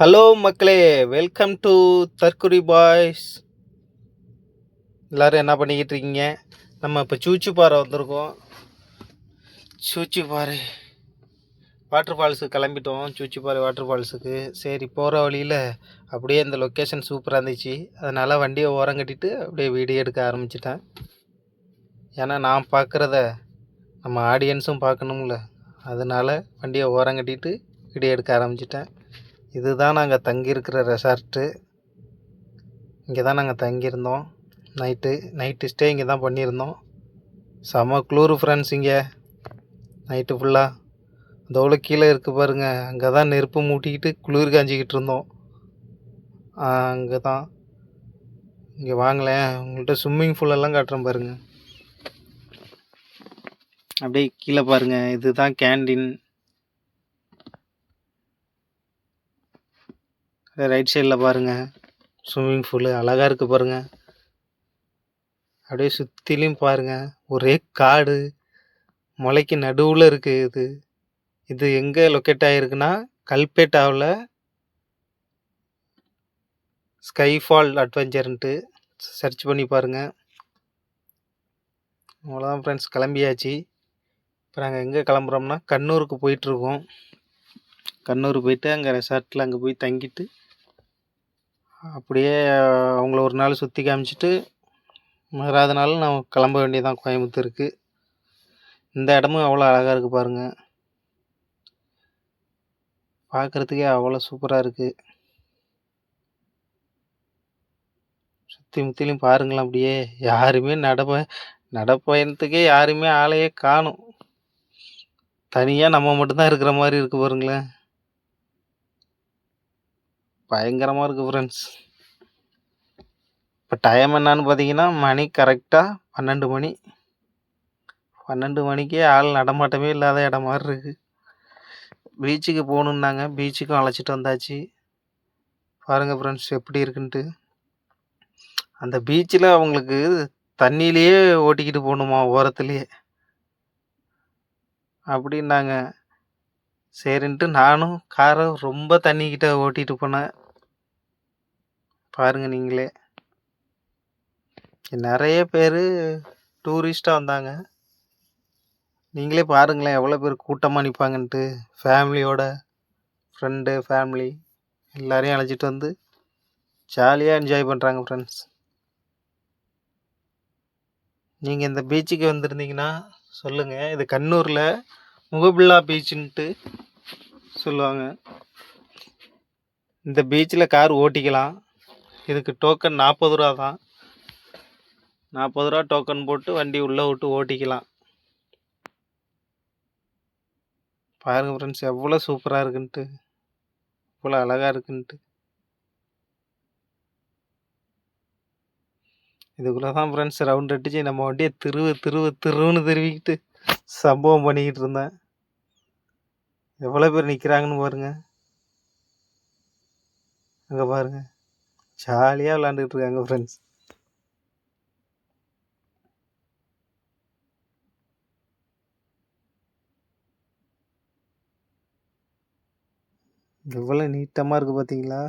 Hello மக்களே welcome to தற்குறி boys. எல்லோரும் என்ன பண்ணிக்கிட்டு இருக்கீங்க? நம்ம இப்போ சூச்சிப்பாறை வந்திருக்கோம். சூச்சிப்பாறை வாட்டர் ஃபால்ஸுக்கு கிளம்பிட்டோம். சூச்சிப்பாறை வாட்டர் ஃபால்ஸுக்கு சரி போகிற வழியில் அப்படியே இந்த லொக்கேஷன் சூப்பராக இருந்துச்சு. அதனால் வண்டியை ஓரம் கட்டிட்டு அப்படியே வீடியோ எடுக்க ஆரம்பிச்சிட்டேன். ஏன்னா நான் பார்க்குறத நம்ம ஆடியன்ஸும் பார்க்கணும்ல. அதனால் வண்டியை ஓரம் கட்டிட்டு வீடியோ எடுக்க ஆரம்பிச்சிட்டேன். இதுதான் நாங்கள் தங்கியிருக்கிற ரெசார்ட்டு இங்கே தான் நாங்கள் தங்கியிருந்தோம். நைட்டு நைட்டு ஸ்டே இங்கே தான் பண்ணியிருந்தோம். செம குளூர் ஃப்ரெண்ட்ஸ் இங்கே. நைட்டு ஃபுல்லாக அதோட கீழே இருக்குது பாருங்கள் அங்கே தான் நெருப்பு மூட்டிக்கிட்டு குளிர் காஞ்சிக்கிட்டு இருந்தோம். அங்கே தான் இங்கே வாங்கலேன் உங்கள்கிட்ட ஸ்விம்மிங் பூலெல்லாம் காட்டுறேன் பாருங்கள் அப்படியே கீழே பாருங்கள் இதுதான் கேண்டீன் ரைட் சைடில் பாருங்கள் ஸ்விம்மிங் பூலு அழகாக இருக்குது பாருங்கள் அப்படியே சுற்றிலையும் பாருங்க. ஒரே காடு. மலைக்கு நடுவில் இருக்குது இது. இது எங்கே லொக்கேட் ஆகிருக்குன்னா கல்பேட்டாவில் ஸ்கைஃபால் அட்வென்ச்சர்ன்ட்டு சர்ச் பண்ணி பாருங்கள் அவ்வளோதான் ஃப்ரெண்ட்ஸ் கிளம்பியாச்சு. இப்போ நாங்கள் எங்கே கிளம்புறோம்னா கண்ணூருக்கு போயிட்டுருக்கோம் கண்ணூர் போயிட்டு அங்கே ரெசார்ட்டில் அங்கே போய் தங்கிட்டு அப்படியே அவங்கள ஒரு நாள் சுற்றி காமிச்சிட்டு மறாத நாள் நான் கிளம்ப வேண்டியதான் கோயம்புத்தூருக்கு இந்த இடமும் அவ்வளோ அழகாக இருக்குது பாருங்கள் பார்க்குறதுக்கே அவ்வளோ சூப்பராக இருக்குது சுற்றி முற்றிலும் பாருங்களேன் அப்படியே யாருமே நடப்ப நடப்பயணத்துக்கே யாருமே ஆளையே காணும். தனியாக நம்ம மட்டும்தான் இருக்கிற மாதிரி இருக்குது பாருங்களேன். பயங்கரமாக இருக்குது ஃப்ரெண்ட்ஸ் இப்போ டைம் என்னான்னு பார்த்தீங்கன்னா மணி கரெக்டாக பன்னெண்டு மணி. பன்னெண்டு மணிக்கே ஆள் நடமாட்டமே இல்லாத இடம் மாதிரி இருக்குது பீச்சுக்கு போகணுன்னாங்க பீச்சுக்கும் அழைச்சிட்டு வந்தாச்சு. பாருங்கள் ஃப்ரெண்ட்ஸ் எப்படி இருக்குன்ட்டு. அந்த பீச்சில் அவங்களுக்கு தண்ணியிலேயே ஓட்டிக்கிட்டு போகணுமா ஓரத்துலேயே. அப்படின்னாங்க. சரின்ட்டு நானும் காரை ரொம்ப தண்ணிக்கிட்ட ஓட்டிகிட்டு போனேன். பாருங்கள் நீங்களே. நிறைய பேர் டூரிஸ்ட்டாக வந்தாங்க. நீங்களே பாருங்களேன் எவ்வளோ பேர் கூட்டமாக நிற்பாங்கன்ட்டு ஃபேமிலியோட ஃப்ரெண்டு ஃபேமிலி எல்லாரையும் அழைச்சிட்டு வந்து ஜாலியாக என்ஜாய் பண்ணுறாங்க ஃப்ரெண்ட்ஸ் நீங்கள் இந்த பீச்சுக்கு வந்திருந்தீங்கன்னா சொல்லுங்கள் இது கண்ணூரில் முகபில்லா பீச்சுன்ட்டு சொல்லுவாங்க. இந்த பீச்சில் கார் ஓட்டிக்கலாம். இதுக்கு டோக்கன் நாற்பது ரூபா தான். நாற்பது ரூபா டோக்கன் போட்டு வண்டி உள்ளே விட்டு ஓட்டிக்கலாம். பாருங்கள் ஃப்ரெண்ட்ஸ் எவ்வளோ சூப்பராக இருக்குன்ட்டு. எவ்வளோ அழகாக இருக்குன்ட்டு. இதுக்குள்ளே தான் ஃப்ரெண்ட்ஸ் ரவுண்ட் அடிச்சு நம்ம வண்டியை திருவு திருவு திருவுன்னு திருவிக்கிட்டு சம்பவம் பண்ணிக்கிட்டு இருந்தேன். எவ்வளோ பேர் நிற்கிறாங்கன்னு பாருங்க. அங்கே பாருங்கள் ஜாலியாக விளாண்டுக்கிட்டு இருக்காங்க ஃப்ரெண்ட்ஸ் எவ்வளோ நீட்டமாக இருக்குது பார்த்தீங்களா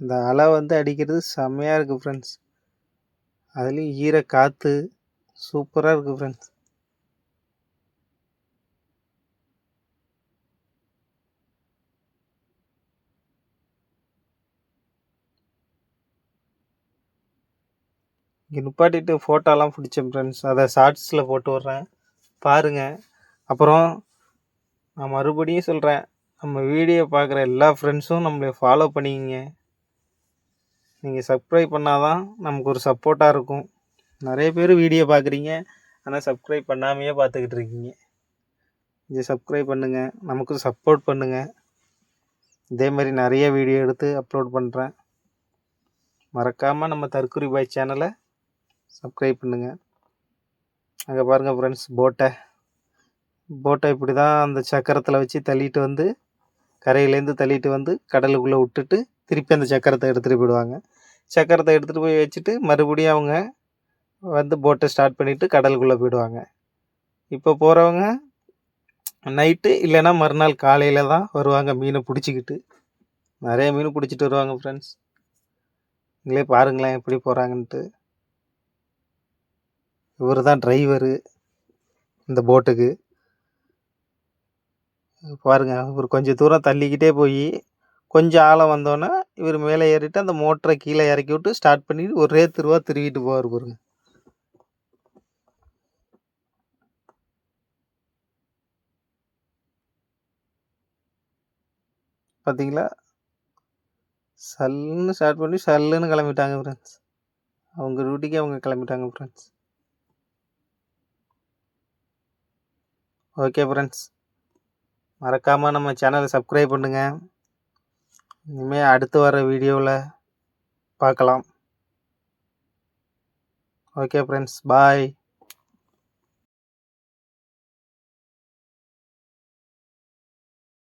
அந்த அலை வந்து அடிக்கிறது செம்மையாக இருக்குது ஃப்ரெண்ட்ஸ் அதுலேயும் ஈர காற்று சூப்பராக இருக்குது ஃப்ரெண்ட்ஸ் இங்கே நிப்பாட்டிட்டு ஃபோட்டோலாம் பிடிச்சேன் ஃப்ரெண்ட்ஸ் அதை ஷார்ட்ஸில் போட்டு விட்றேன். பாருங்கள் அப்புறம் நான் மறுபடியும் சொல்கிறேன் நம்ம வீடியோ பார்க்குற எல்லா ஃப்ரெண்ட்ஸும் நம்மளை ஃபாலோ பண்ணிக்கிங்க. நீங்கள் சப்ஸ்கிரைப் பண்ணால் தான் நமக்கு ஒரு சப்போர்ட்டாக இருக்கும். நிறைய பேர் வீடியோ பார்க்குறீங்க. ஆனால் சப்ஸ்கிரைப் பண்ணாமையே பார்த்துக்கிட்டு இருக்கீங்க. இதை சப்ஸ்கிரைப் பண்ணுங்கள் நமக்கு சப்போர்ட் பண்ணுங்கள் இதே மாதிரி நிறைய வீடியோ எடுத்து அப்லோட் பண்ணுறேன் மறக்காமல் நம்ம தற்குறி பாய் சேனலை சப்ஸ்கிரைப் பண்ணுங்கள் அங்கே பாருங்கள் ஃப்ரெண்ட்ஸ் போட்டை போட்டை இப்படி தான் அந்த சக்கரத்தில் வச்சு தள்ளிட்டு வந்து கரையிலேருந்து தள்ளிட்டு வந்து கடலுக்குள்ளே விட்டுட்டு திருப்பி அந்த சக்கரத்தை எடுத்துகிட்டு போயிடுவாங்க. சக்கரத்தை எடுத்துகிட்டு போய் வச்சுட்டு மறுபடியும் அவங்க வந்து போட்டை ஸ்டார்ட் பண்ணிவிட்டு கடலுக்குள்ளே போயிடுவாங்க. இப்போ போகிறவங்க நைட்டு இல்லைன்னா மறுநாள் காலையில் தான் வருவாங்க மீனை பிடிச்சிக்கிட்டு. நிறைய மீன் பிடிச்சிட்டு வருவாங்க ஃப்ரெண்ட்ஸ் நீங்களே பாருங்களேன் எப்படி போகிறாங்கன்ட்டு இவர் தான் டிரைவரு இந்த போட்டுக்கு பாருங்கள் இவர் கொஞ்சம் தூரம் தள்ளிக்கிட்டே போய் கொஞ்சம் ஆழம் வந்தோன்னே இவர் மேலே ஏறிட்டு அந்த மோட்டரை கீழே இறக்கி விட்டு ஸ்டார்ட் பண்ணி ஒரே திருவா திருவிட்டு போவார் பாருங்க. பார்த்தீங்களா சல்லுன்னு ஸ்டார்ட் பண்ணி சல்லுன்னு கிளம்பிட்டாங்க ஃப்ரெண்ட்ஸ் அவங்க டியூட்டிக்கு அவங்க கிளம்பிட்டாங்க ஃப்ரெண்ட்ஸ் ஓகே ஃப்ரெண்ட்ஸ் மறக்காமல் நம்ம சேனலை சப்ஸ்கிரைப் பண்ணுங்கள் இனிமேல் அடுத்து வர வீடியோவில் பார்க்கலாம். Okay friends bye